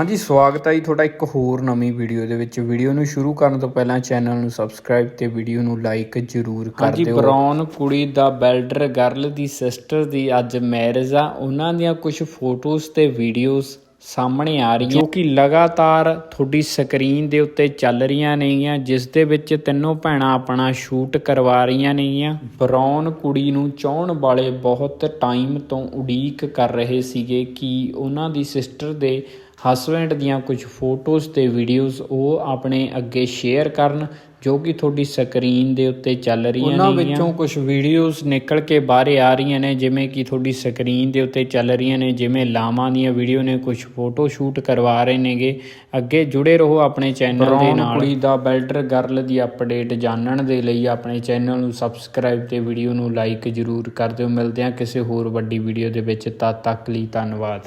ਹਾਂਜੀ ਸਵਾਗਤ ਹੈ ਜੀ ਤੁਹਾਡਾ ਇੱਕ ਹੋਰ ਨਵੀਂ ਵੀਡੀਓ ਦੇ ਵਿੱਚ। ਵੀਡੀਓ ਨੂੰ ਸ਼ੁਰੂ ਕਰਨ ਤੋਂ ਪਹਿਲਾਂ ਚੈਨਲ ਨੂੰ ਸਬਸਕ੍ਰਾਈਬ ਤੇ ਵੀਡੀਓ ਨੂੰ ਲਾਈਕ ਜ਼ਰੂਰ ਕਰ ਹਾਂਜੀ ਦਿਓ। ਬ੍ਰਾਊਨ ਕੁੜੀ ਦਾ ਬੈਲਡਰ ਗਰਲ ਦੀ ਸਿਸਟਰ ਦੀ ਅੱਜ ਮੈਰਿਜ ਆ। ਉਹਨਾਂ ਦੀਆਂ ਕੁਝ ਫੋਟੋਜ਼ ਤੇ ਵੀਡੀਓਜ਼ ਸਾਹਮਣੇ ਆ ਰਹੀਆਂ ਜੋ ਕਿ ਲਗਾਤਾਰ ਤੁਹਾਡੀ ਸਕਰੀਨ ਦੇ ਉੱਤੇ ਚੱਲ ਰਹੀਆਂ ਨੇਗੀਆਂ, ਜਿਸ ਦੇ ਵਿੱਚ ਤਿੰਨੋਂ ਭੈਣਾਂ ਆਪਣਾ ਸ਼ੂਟ ਕਰਵਾ ਰਹੀਆਂ ਨੇਗੀਆਂ। ਬ੍ਰਾਊਨ ਕੁੜੀ ਨੂੰ ਚਾਹਣ ਵਾਲੇ ਬਹੁਤ ਟਾਈਮ ਤੋਂ ਉਡੀਕ ਕਰ ਰਹੇ ਸੀਗੇ ਕਿ ਉਹਨਾਂ ਦੀ ਸਿਸਟਰ ਦੇ ਹਸਬੈਂਡ ਦੀਆਂ ਕੁਝ ਫੋਟੋਜ਼ ਤੇ ਵੀਡੀਓਜ਼ ਉਹ ਆਪਣੇ ਅੱਗੇ ਸ਼ੇਅਰ ਕਰਨ ਜੋ ਕਿ ਤੁਹਾਡੀ ਸਕਰੀਨ ਦੇ ਉੱਤੇ ਚੱਲ ਰਹੀਆਂ ਨੇ ਉਹਨਾਂ ਵਿੱਚੋਂ ਕੁਝ ਵੀਡੀਓਜ਼ ਨਿਕਲ ਕੇ ਬਾਹਰ ਆ ਰਹੀਆਂ ਨੇ ਜਿਵੇਂ ਕਿ ਤੁਹਾਡੀ ਸਕਰੀਨ ਦੇ ਉੱਤੇ ਚੱਲ ਰਹੀਆਂ ਨੇ ਜਿਵੇਂ ਲਾਵਾਂ ਦੀਆਂ ਵੀਡੀਓ ਨੇ ਕੁਝ ਫੋਟੋ ਸ਼ੂਟ ਕਰਵਾ ਰਹੇ ਨੇਗੇ। ਅੱਗੇ ਜੁੜੇ ਰਹੋ ਆਪਣੇ ਚੈਨਲ ਦੇ ਨਾਲ। ਕੁੜੀ ਦਾ ਬੈਲਡਰ ਗਰਲ ਦੀ ਅਪਡੇਟ ਜਾਣਨ ਦੇ ਲਈ ਆਪਣੇ ਚੈਨਲ ਨੂੰ ਸਬਸਕ੍ਰਾਈਬ ਤੇ ਵੀਡੀਓ ਨੂੰ ਲਾਈਕ ਜ਼ਰੂਰ ਕਰ ਦਿਓ। ਮਿਲਦੇ ਹਾਂ ਕਿਸੇ ਹੋਰ ਵੱਡੀ ਵੀਡੀਓ ਦੇ ਵਿੱਚ। ਤਦ ਤੱਕ ਲਈ ਧੰਨਵਾਦ।